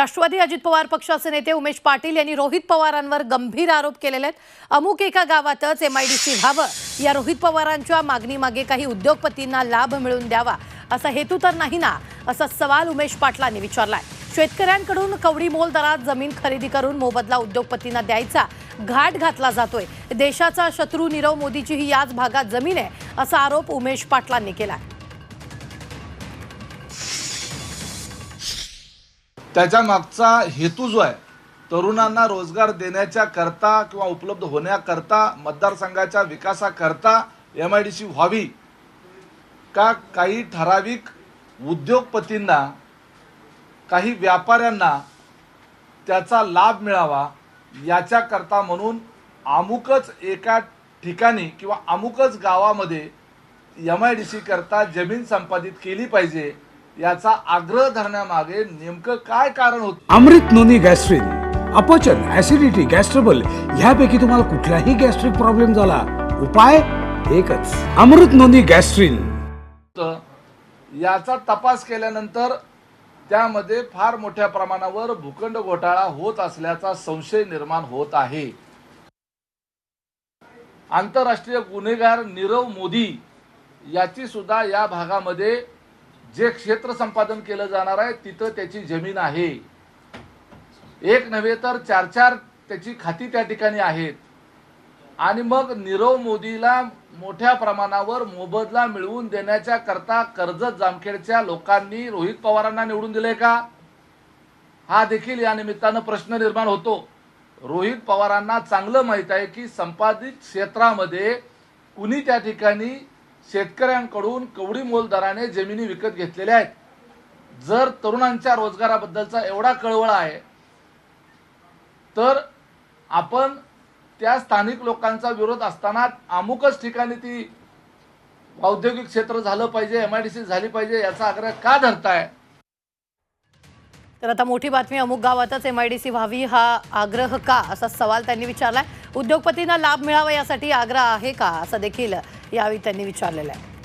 राष्ट्रवादी अजित पवार पक्षाचे नेते उमेश पाटील यांनी रोहित पवारांवर गंभीर आरोप केलेले आहेत. अमुक एका गावातच एमआयडीसी व्हावं. या रोहित पवारांच्या मागणीमागे काही उद्योगपतींना लाभ मिळवून द्यावा असा हेतू तर नाही ना असा सवाल उमेश पाटलांनी विचारलाय. शेतकऱ्यांकडून कवडी मोल दरात जमीन खरेदी करून मोबदला उद्योगपतींना द्यायचा घाट घातला जातोय. देशाचा शत्रू नीरव मोदीची ही याच भागात जमीन आहे असा आरोप उमेश पाटलांनी केलाय. त्याच्या मागचा हेतू जो आहे तरुणांना रोजगार देण्याच्या करता किंवा उपलब्ध होण्याकरता मतदारसंघाच्या विकासाकरता एम आय डी सी व्हावी का काही ठराविक उद्योगपतींना काही व्यापाऱ्यांना त्याचा लाभ मिळावा याच्याकरता म्हणून अमुकच एका ठिकाणी किंवा अमुकच गावामध्ये एम आय डी सीकरता जमीन संपादित केली पाहिजे याचा आग्रह धरण्यामागे नेमकं काय कारण होतं? अमृत नोनी गॅस्ट्रिन अपचन ऍसिडिटी गॅस्ट्रबल ह्यापैकी तुम्हाला कुठलाही गॅस्ट्रिक प्रॉब्लेम झाला उपाय एकच अमृत नोनी गॅस्ट्रिन. याचा तपास केल्यानंतर त्यामध्ये फार मोठ्या प्रमाणावर भूखंड घोटाळा होत असल्याचा संशय निर्माण होत आहे. आंतरराष्ट्रीय गुन्हेगार नीरव मोदी याची सुद्धा या भागामध्ये जे क्षेत्र संपादन केलं जाणार आहे तिथं त्याची जमीन आहे. एक नव्हे तर चार चार त्याची खाती त्या ठिकाणी आहेत. आणि मग नीरव मोदीला मोठ्या प्रमाणावर मोबदला मिळवून देण्याच्या करता कर्जत जामखेडच्या लोकांनी रोहित पवारांना निवडून दिले का? हा देखील या निमित्तानं प्रश्न निर्माण होतो. रोहित पवारांना चांगलं माहीत आहे की संपादित क्षेत्रामध्ये कुणी त्या ठिकाणी शेतकऱ्यांकडून कवडी मोल दराने जमिनी विकत घेतलेल्या आहेत. जर तरुणांच्या रोजगाराबद्दलचा एवढा कळवळ आहे तर आपण त्या स्थानिक लोकांचा विरोध असताना अमुकच ठिकाणी ती औद्योगिक क्षेत्र झालं पाहिजे एम आय डी सी झाली पाहिजे याचा आग्रह का धरताय? तर आता मोठी बातमी अमुक गावातच एमआयडीसी व्हावी हा आग्रह का असा सवाल त्यांनी विचारलाय. उद्योगपतींना लाभ मिळावा यासाठी आग्रह आहे का असं देखील यावेळी त्यांनी विचारलेलं आहे.